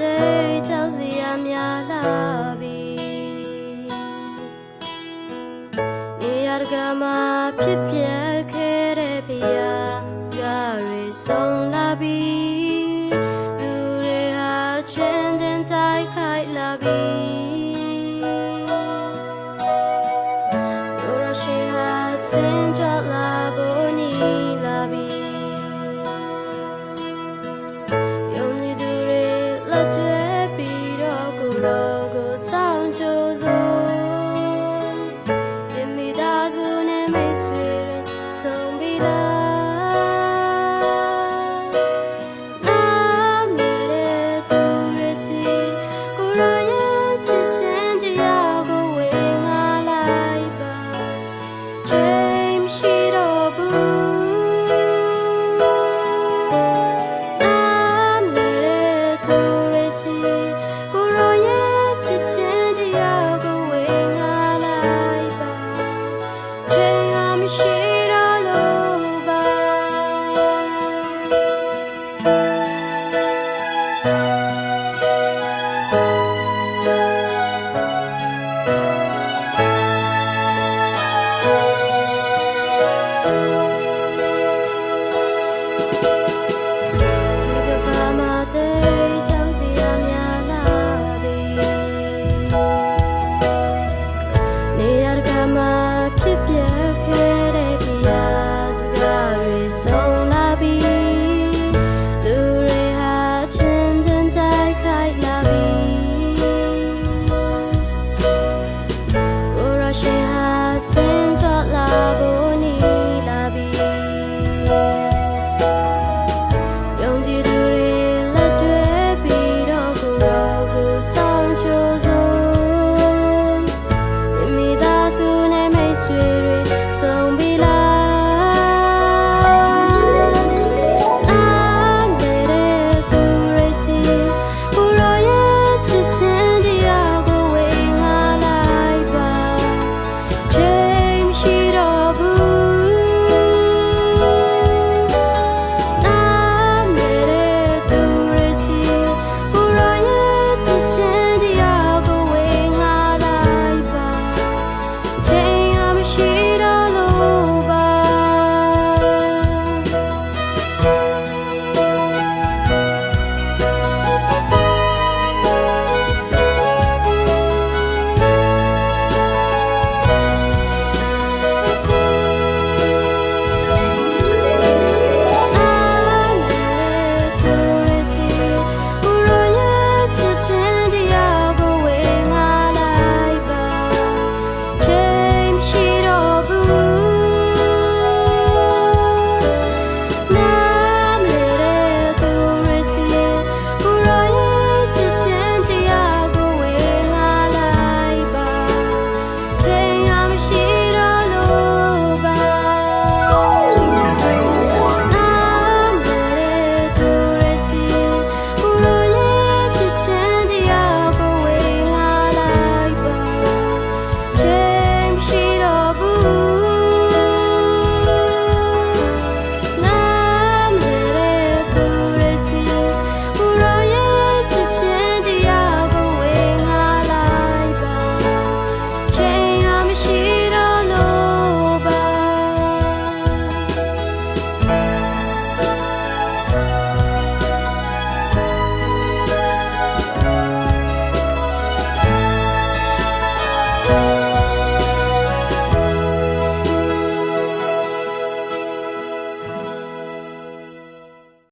တိတ်ကြောက်စရာများလာပြီနေရာကမှာဖြစ်ပြခဲ့တဲ့ဖျားစကားတွေဆုံးလာပြီလူတွေဟာချင်းတင်တိုက်ခိုက်လာပြီလူရရှိဟာစင်ကြ 星 Spirit.